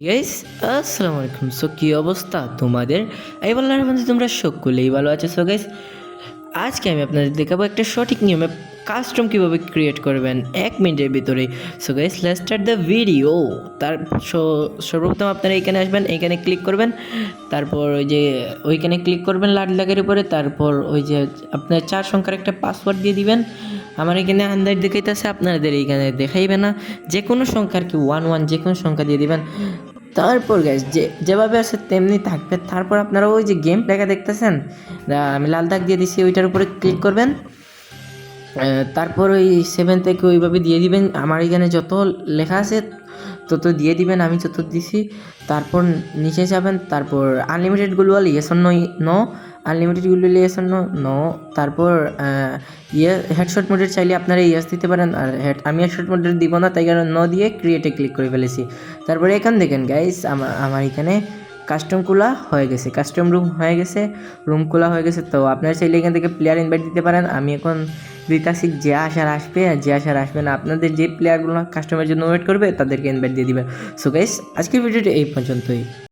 Guys আসসালামু আলাইকুম so কী অবস্থা তোমাদের? এই বলার মধ্যে তোমরা সকলেই ভালো আছো। সো গাইস আজকে আমি আপনাদের দেখাবো একটা সঠিক নিয়মে কাস্টম কীভাবে ক্রিয়েট করবেন এক মিনিটের ভিতরে। So guys let's start the video তার সর্বপ্রথম আপনারা এখানে আসবেন, এখানে ক্লিক করবেন। তারপর ওই যে, ওইখানে ক্লিক করবেন লাল দাগের উপরে। তারপর ওই যে, আপনার চার সংখ্যার একটা পাসওয়ার্ড দিয়ে দিবেন। আমার এখানে আন্দাজ দেখাইতেছে, আপনাদের এইখানে দেখাইবে না। যে কোনো সংখ্যার কি ওয়ান ওয়ান যে কোনো সংখ্যা দিয়ে দিবেন। তারপর গ্যাস যে, যেভাবে আছে তেমনি থাকবে। তারপর আপনারা ওই যে গেম প্লেকা দেখতেছেন আমি লাল দাগ দিয়ে দিছি, ওইটার উপরে ক্লিক করবেন। তারপর ওই সেভেন থেকে ওইভাবে দিয়ে দিবেন? আমার এখানে যত লেখা আছে, তত দিয়ে দিবেন, আমি যত দিছি। তারপর নিচে যাবেন, তারপর আনলিমিটেডগুলো ইয়েস নো নো আনলিমিটেডগুলো ইয়েস নো নো তারপর ইয়ে হেডশট মোডের চাইলে আপনারা ইয়েস দিতে পারেন, আর হেড আমি হেডশট মোডের দিব না, তাই কারণ ন দিয়ে ক্রিয়েটে ক্লিক করে ফেলেছি। তারপরে এখান দেখেন গাইস আমার এখানে কাস্টম খোলা হয়ে গেছে কাস্টম রুম হয়ে গেছে রুম খোলা হয়ে গেছে। তো আপনারা চাইলে এখান থেকে প্লেয়ার ইনভাইট দিতে পারেন। আমি এখন দিতাছি যে আসার আসবে, আর যে আসার আসবে না, আপনাদের যে প্লেয়ারগুলো কাস্টমারের জন্য ওয়েট করবে, তাদেরকে ইনভাইট দিয়ে দিবেন। সো গাইস আজকের ভিডিওটি এই পর্যন্তই।